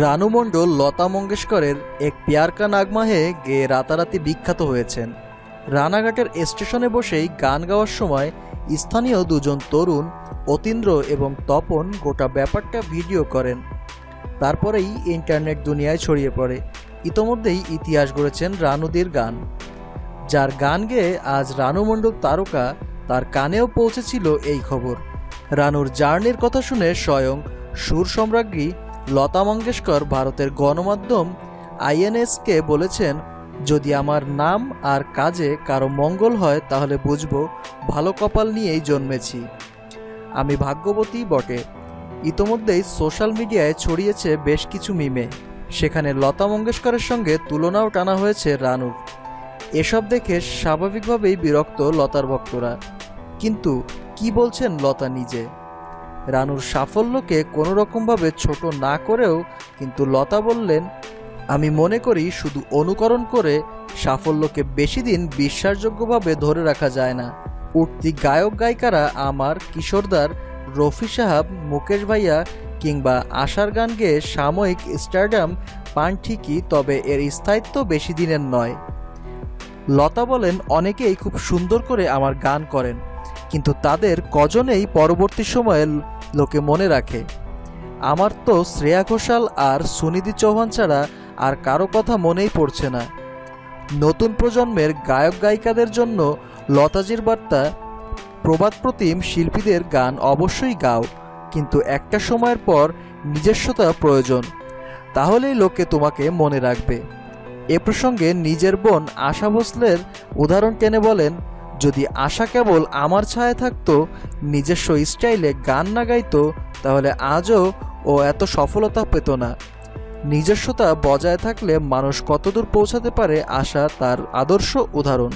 রানু মণ্ডল লতা মঙ্গেশকরের এক পিয়ারকা নাগমাহে গেয়ে রাতারাতি বিখ্যাত হয়েছেন। রানাঘাটের স্টেশনে বসেই গান গাওয়ার সময় স্থানীয় দুজন তরুণ, অতীন্দ্র এবং তপন গোটা ব্যাপারটা ভিডিও করেন। তারপরেই ইন্টারনেট দুনিয়ায় ছড়িয়ে পড়ে। ইতোমধ্যেই ইতিহাস গড়েছেন রানুদের গান। যার গান গেয়ে আজ রানু মণ্ডল তারকা, তার কানেও পৌঁছেছিল এই খবর। রানুর জার্নির কথা শুনে স্বয়ং সুর সম্রাজ্ঞী লতা মঙ্গেশকর ভারতের গণমাধ্যম আইএনএসকে বলেছেন, যদি আমার নাম আর কাজে কারও মঙ্গল হয়, তাহলে বুঝব ভালো কপাল নিয়েই জন্মেছি। আমি ভাগ্যবতী বটে। ইতোমধ্যেই সোশ্যাল মিডিয়ায় ছড়িয়েছে বেশ কিছু মিমে। সেখানে লতা মঙ্গেশকরের সঙ্গে তুলনাও টানা হয়েছে রানুর। এসব দেখে স্বাভাবিকভাবেই বিরক্ত লতার ভক্তরা। কিন্তু কি বলছেন লতা নিজে? রানুর সাফল্যকে কোনো রকমভাবে ছোট না করেও কিন্তু লতা বললেন, আমি মনে করি শুধু অনুকরণ করে সাফল্যকে বেশি দিন বিশ্বাসযোগ্যভাবে ধরে রাখা যায় না। উঠতি গায়ক গায়িকারা আমার, কিশোরদার, রফি সাহাব, মুকেশ ভাইয়া কিংবা আশার গান গেয়ে সাময়িক স্টারডাম পান ঠিকই, তবে এর স্থায়িত্ব বেশি দিনের নয়। লতা বলেন, অনেকেই খুব সুন্দর করে আমার গান করেন। কিন্তু তাদের কজনেই পরবর্তী সময়ে লোকে মনে রাখে। আমার তো শ্রেয়া ঘোষাল আর সুনিধি চৌহান ছাড়া আর কারও কথা মনেই পড়ছে না। নতুন প্রজন্মের গায়ক গায়িকাদের জন্য লতাজির বার্তা প্রবাদ প্রতিম শিল্পীদের গান অবশ্যই গাও, কিন্তু একটা সময়ের পর নিজস্বতা প্রয়োজন। তাহলেই লোকে তোমাকে মনে রাখবে। এ প্রসঙ্গে নিজের বোন আশা ভোসলের উদাহরণ টেনে বলেন যদি আশা কেবল আমার ছায়া থাকতো, নিজস্ব স্টাইলে গান না গাইতো, তাহলে আজও ও এত সফলতা পেত না। নিজস্বতা বজায় থাকলে মানুষ কতদূর পৌঁছাতে পারে আশা তার আদর্শ উদাহরণ।